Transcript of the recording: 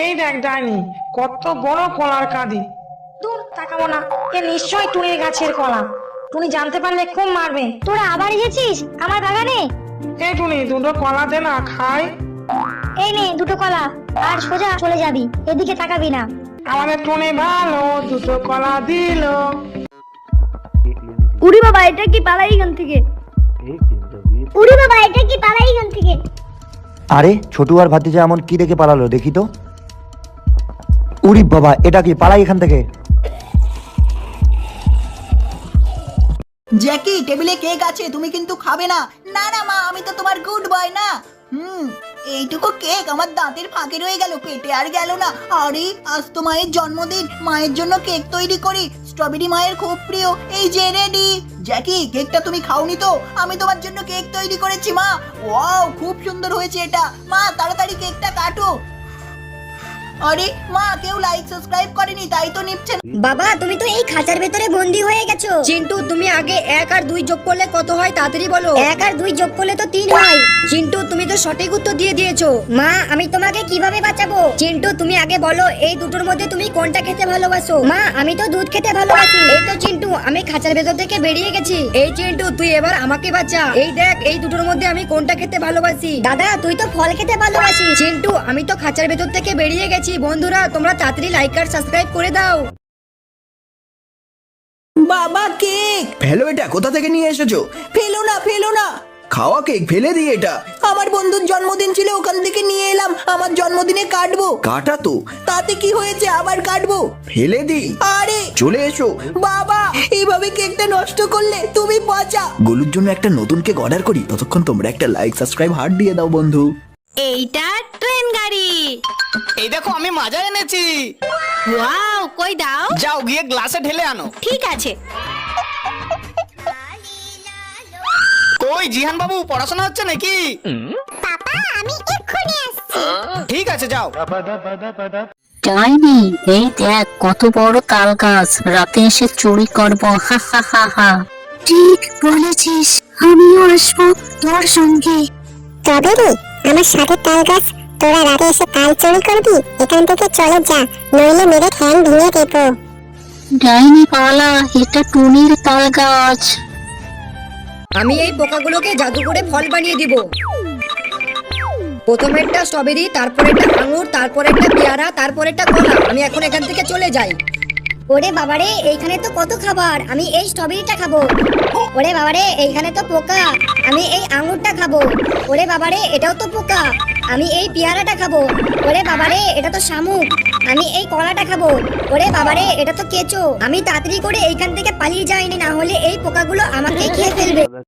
এই দেখ ডাইনি কত বড় কলার কাঁদি। দূর তাকাবো না এ নিশ্চয়ই টুনির গাছের কলা। টুনি জানতে পারলে খুব মারবে। তোরা আবার এসেছিস? আমার বাগানে? এই টুনি দুটো কলা দে না খাই। এই নে দুটো কলা। আর সোজা চলে যাবি এদিকে তাকাবি না। আমাদের টুনি ভালো দুটো কলা দিল। উড়ি বাবা এটা কি পালাই এখান থেকে? উড়ি বাবা এটা কি পালাই এখান থেকে? আরে ছোটু আর ভাতিজা এমন কি দেখে পালালো দেখি তো। উরি বাবা, এটা কি, পালাই এখান থেকে? জ্যাকি, টেবিলে কেক আছে, তুমি কিন্তু খাবে না। না না মা, আমি তো তোমার গুড বয় না। হুম, এইটুকু কেক আমার দাঁতের ফাঁকে রয়ে গেল, পেটে আর গেল না। আরে, আজ তো মায়ের জন্মদিন, মায়ের জন্য কেক তৈরি করি। স্ট্রবেরি মায়ের খুব প্রিয়, এই যে রেডি জ্যাকি, কেকটা তুমি খাওনি তো? আমি তোমার জন্য কেক তৈরি করেছি মা। ওয়াও, খুব সুন্দর হয়েছে এটা। মা, তাড়াতাড়ি কেকটা কাটো। আরে মা কেউ লাইক সাবস্ক্রাইব করেনি তাই তো নিচ্ছে না। বাবা তুমি তো এই খাঁচার ভেতরে বন্দি হয়ে গেছো। চিন্টু তুমি আগে এক আর দুই যোগ করলে কত হয় তাড়াতাড়ি বলো। এক আর দুই যোগ করলে তো তিন হয়। চিন্টু তুমি তো সঠিক উত্তর দিয়ে দিয়েছ। মা আমি তোমাকে কীভাবে বাঁচাবো? চিন্টু তুমি আগে বলো এই দুটোর মধ্যে তুমি কোনটা খেতে ভালোবাসো? মা আমি তো দুধ খেতে ভালোবাসি। এই তো চিন্টু আমি খাঁচার ভেতর থেকে বেরিয়ে গেছি। এই চিন্টু তুই এবার আমাকে বাঁচা। এই দেখ এই দুটোর মধ্যে আমি কোনটা খেতে ভালোবাসি। দাদা তুই তো ফল খেতে ভালোবাসি। চিন্টু আমি তো খাঁচার ভেতর থেকে বেরিয়ে গেছি। বন্ধুরা তোমরা তাড়াতাড়ি লাইক আর সাবস্ক্রাইব করে দাও। বাবা কেক। ফেলো এটা কোথা থেকে নিয়ে এসেছ? ফেলো না ফেলো না। খাওয়া কেক ফেলে দিই এটা। আমার বন্ধুর জন্মদিন ছিল ওখান থেকে নিয়ে এলাম। আমার জন্মদিনে কাটবো। কাটা তো। তাতে কি হয়েছে? আবার কাটবো। ফেলে দিই আরে! চলে এসো। বাবা! এইভাবে কেকটা নষ্ট করলে তুমি পচা গোলুর জন্য একটা নতুন কেক অর্ডার করি। ততক্ষণ তোমরা একটা লাইক সাবস্ক্রাইব হার্ট দিয়ে দাও বন্ধু। এইটা ট্রেন গাড়ি। এই দেখো আমি মাজা এনেছি। ওয়াও কই দাও? যাও গিয়ে গ্লাসে ঢেলে আনো। ঠিক আছে। কই জিহান বাবু পড়াশোনা হচ্ছে নাকি? পাপা আমি এক্ষুনি আসছি। ঠিক আছে যাও। ডাইনি এই দেখ কত বড় তাল গাছ রাতে এসে চুরি করব হা হা হা হা। ঠিক বলেছিস আমিও আসব তোর সঙ্গে। তবে রে আমার সাথে তাল গাছ তোরা রাতে এসে তাল চুরি করবি? এখান থেকে চলে যা নইলে মেরে ঠ্যাং ভেঙে দেবো। ডাইনি পালা এটা টুনির তাল গাছ আমি এই পোকাগুলোকে জাদু করে ফল বানিয়ে দিব। প্রথমে একটা স্ট্রবেরি, তারপর একটা আঙুর, তারপর একটা পেয়ারা, তারপর একটা কলা। আমি এখন এখান থেকে চলে যাই। ওরে বাবারে, এইখানে তো কত খাবার! আমি এই স্ট্রবেরিটা খাব। ওরে বাবারে, এইখানে তো পোকা। আমি এই আঙুরটা খাব। ওরে বাবারে, এটাও তো পোকা। আমি এই পেয়ারাটা খাব। ওরে বাবারে, এটা তো শামুক। আমি এই কলাটা খাব। ওরে বাবারে, এটা তো কেঁচো। আমি তাড়াতাড়ি করে এইখান থেকে পালিয়ে যাইনি, না হলে এই পোকাগুলো আমাকে খেয়ে ফেলবে।